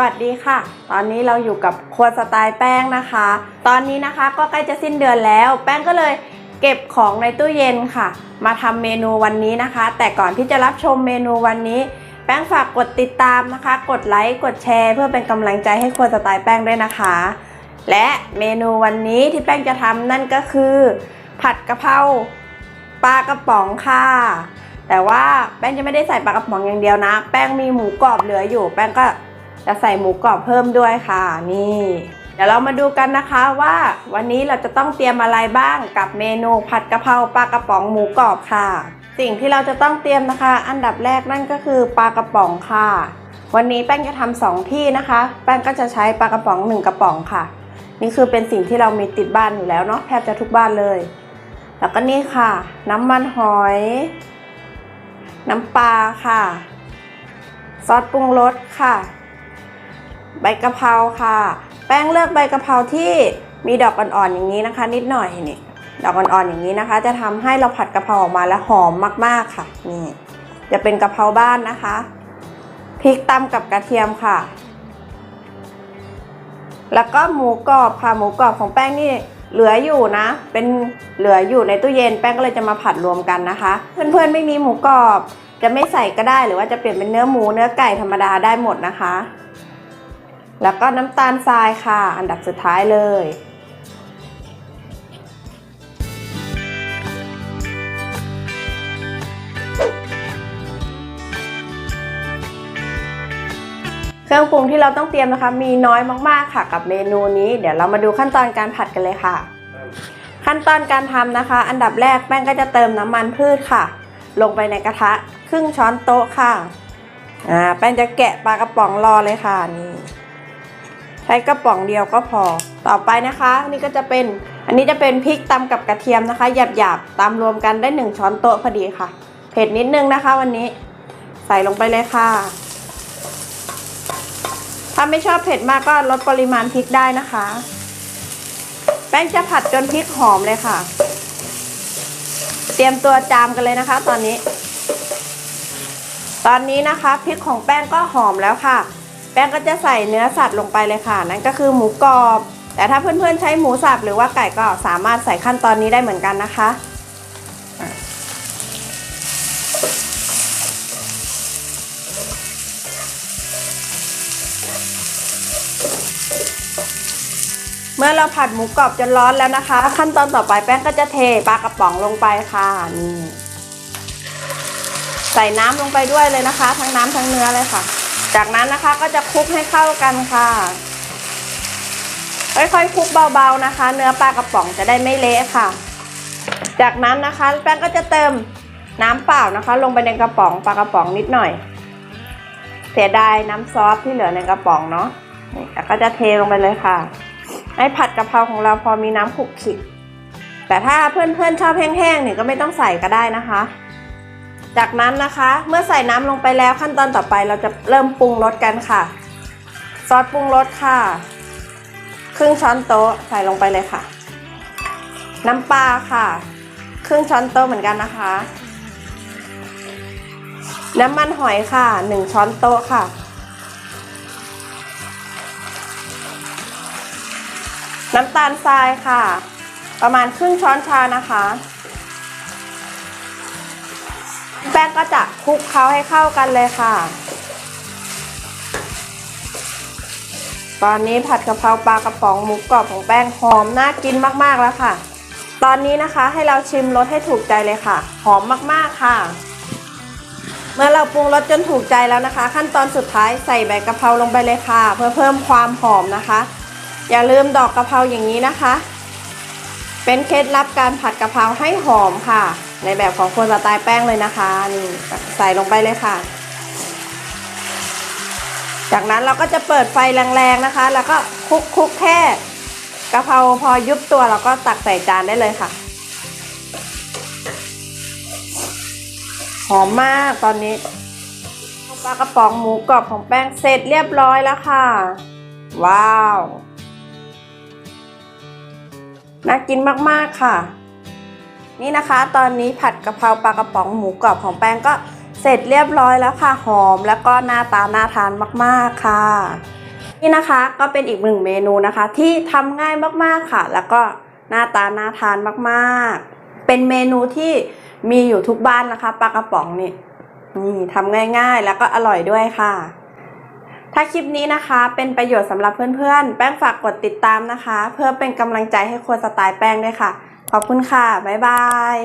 วัสดีค่ะ ตอนนี้เราอยู่กับครัวสไตล์แป้งนะคะ ตอนนี้นะคะก็ใกล้จะสิ้นเดือนแล้ว แป้งก็เลยเก็บของในตู้เย็นค่ะ มาทำเมนูวันนี้นะคะ แต่ก่อนที่จะรับชมเมนูวันนี้ แป้งฝากกดติดตามนะคะ กดไลค์กดแชร์เพื่อเป็นกำลังใจให้ครัวสไตล์แป้งด้วยนะคะ และเมนูวันนี้ที่แป้งจะทำนั่นก็คือ ผัดกะเพราปลากระป๋องค่ะแต่ว่าแป้งจะไม่ได้ใส่ปลากระป๋องอย่างเดียวนะ แป้งมีหมูกรอบเหลืออยู่ แป้งก็ จะใส่หมูกรอบเพิ่มด้วยค่ะนี่ เดี๋ยวเรามาดูกันนะคะว่าวันนี้เราจะต้องเตรียมอะไรบ้างกับเมนูผัดกะเพราปลากระป๋องหมูกรอบค่ะ สิ่งที่เราจะต้องเตรียมนะคะ อันดับแรกนั่นก็คือปลากระป๋องค่ะ วันนี้แป้งจะทำสองที่นะคะ แป้งก็จะใช้ปลากระป๋องหนึ่งกระป๋องค่ะ นี่คือเป็นสิ่งที่เรามีติดบ้านอยู่แล้วเนาะแทบจะทุกบ้านเลย แล้วก็นี่ค่ะ น้ำมันหอย น้ำปลาค่ะ ซอสปรุงรสค่ะ ใบกะเพราค่ะ แป้งเลือกใบกะเพราที่มีดอกอ่อนๆอย่างนี้นะคะ นิดหน่อยนี่ดอกอ่อนๆอย่างนี้นะคะ จะทำให้เราผัดกะเพราออกมาแล้วหอมมากๆค่ะนี่จะเป็นกะเพราบ้านนะคะพริกตำกับกระเทียมค่ะ แล้วก็หมูกรอบค่ะหมูกรอบของแป้งนี่เหลืออยู่นะ เป็นเหลืออยู่ในตู้เย็นแป้งก็เลยจะมาผัดรวมกันนะคะ เพื่อนๆไม่มีหมูกรอบ จะไม่ใส่ก็ได้หรือว่าจะเปลี่ยนเป็นเนื้อหมูเนื้อไก่ธรรมดาได้หมดนะคะ แล้วก็น้ำตาลทรายค่ะ อันดับสุดท้ายเลยเครื่องปรุงที่เราต้องเตรียมนะคะ มีน้อยมากๆค่ะ กับเมนูนี้ เดี๋ยวเรามาดูขั้นตอนการผัดกันเลยค่ะ ขั้นตอนการทำนะคะ อันดับแรกแป้งก็จะเติมน้ำมันพืชค่ะ ลงไปในกระทะครึ่งช้อนโต๊ะค่ะอ่าแป้งจะแกะปลากระป๋องรอเลยค่ะนี่ ช้กระป๋องเดียวก็พอ ต่อไปนะคะ นี่ก็จะเป็น อันนี้จะเป็นพริกตำกับกระเทียมนะคะ หยาบๆตำรวมกันได้หนึ่งช้อนโต๊ะพอดีค่ะ เผ็ดนิดนึงนะคะ วันนี้ ใส่ลงไปเลยค่ะ ถ้าไม่ชอบเผ็ดมากก็ลดปริมาณพริกได้นะคะ แป้งจะผัดจนพริกหอมเลยค่ะ เตรียมตัวจามกันเลยนะคะ ตอนนี้ ตอนนี้นะคะพริกของแป้งก็หอมแล้วค่ะ แป้งก็จะใส่เนื้อสัตว์ลงไปเลยค่ะ นั่นก็คือหมูกรอบ แต่ถ้าเพื่อนๆใช้หมูสับหรือว่าไก่ก็สามารถใส่ขั้นตอนนี้ได้เหมือนกันนะคะเมื่อเราผัดหมูกรอบจนร้อนแล้วนะคะ ขั้นตอนต่อไปแป้งก็จะเทปลากระป๋องลงไปค่ะนี่ใส่น้ำลงไปด้วยเลยนะคะ ทั้งน้ำทั้งเนื้อเลยค่ะ จากนั้นนะคะก็จะคลุกให้เข้ากันค่ะ ค่อยๆคลุกเบาๆนะคะ เนื้อปลากระป๋องจะได้ไม่เละค่ะ จากนั้นนะคะแป้งก็จะเติมน้ำเปล่านะคะ ลงไปในกระป๋องปลากระป๋องนิดหน่อย เสียดายน้ำซอสที่เหลือในกระป๋องเนาะแล้วก็จะเทลงไปเลยค่ะ ให้ผัดกะเพราของเราพอมีน้ำขลุกขลิกแต่ถ้าเพื่อนๆชอบแห้งๆเนี่ยก็ไม่ต้องใส่ก็ได้นะคะ จากนั้นนะคะเมื่อใส่น้ำลงไปแล้วขั้นตอนต่อไปเราจะเริ่มปรุงรสกันค่ะ ซอสปรุงรสค่ะ ครึ่งช้อนโต๊ะใส่ลงไปเลยค่ะ น้ำปลาค่ะ ครึ่งช้อนโต๊ะเหมือนกันนะคะ น้ำมันหอยค่ะหนึ่งช้อนโต๊ะค่ะ น้ำตาลทรายค่ะ ประมาณครึ่งช้อนชานะคะ แป้งก็จะคลุกเคล้าให้เข้ากันเลยค่ะ ตอนนี้ผัดกะเพราปลากระป๋องหมูกรอบของแป้งหอมน่ากินมากๆแล้วค่ะ ตอนนี้นะคะให้เราชิมรสให้ถูกใจเลยค่ะ หอมมากๆค่ะ เมื่อเราปรุงรสจนถูกใจแล้วนะคะ ขั้นตอนสุดท้ายใส่ใบกะเพราลงไปเลยค่ะ เพื่อเพิ่มความหอมนะคะ อย่าลืมดอกกะเพราอย่างนี้นะคะ เป็นเคล็ดลับการผัดกะเพราให้หอมค่ะ ในแบบของคนสไตล์แป้งเลยนะคะนี่ใส่ลงไปเลยค่ะ จากนั้นเราก็จะเปิดไฟแรงๆนะคะ แล้วก็คลุกคลุกแค่กะเพราพอยุบตัวเราก็ตักใส่จานได้เลยค่ะหอมมากตอนนี้ปลากระป๋องหมูกรอบของแป้งเสร็จเรียบร้อยแล้วค่ะ ว้าว น่ากินมากๆค่ะ นี่นะคะ ตอนนี้ผัดกะเพราปลากระป๋องหมูกรอบของแป้งก็เสร็จเรียบร้อยแล้วค่ะหอม แล้วก็หน้าตาน่าทานมากๆค่ะ นี่นะคะก็เป็นอีกหนึ่งเมนูนะคะ ที่ทำง่ายมากๆค่ะ แล้วก็หน้าตาน่าทานมากๆ เป็นเมนูที่มีอยู่ทุกบ้านนะคะปลากระป๋องนี่นี่ทำง่ายๆ แล้วก็อร่อยด้วยค่ะ ถ้าคลิปนี้นะคะ เป็นประโยชน์สำหรับเพื่อนๆ แป้งฝากกดติดตามนะคะ เพื่อเป็นกำลังใจให้ครัวสไตล์แป้งด้วยค่ะ ขอบคุณค่ะ บ๊ายบาย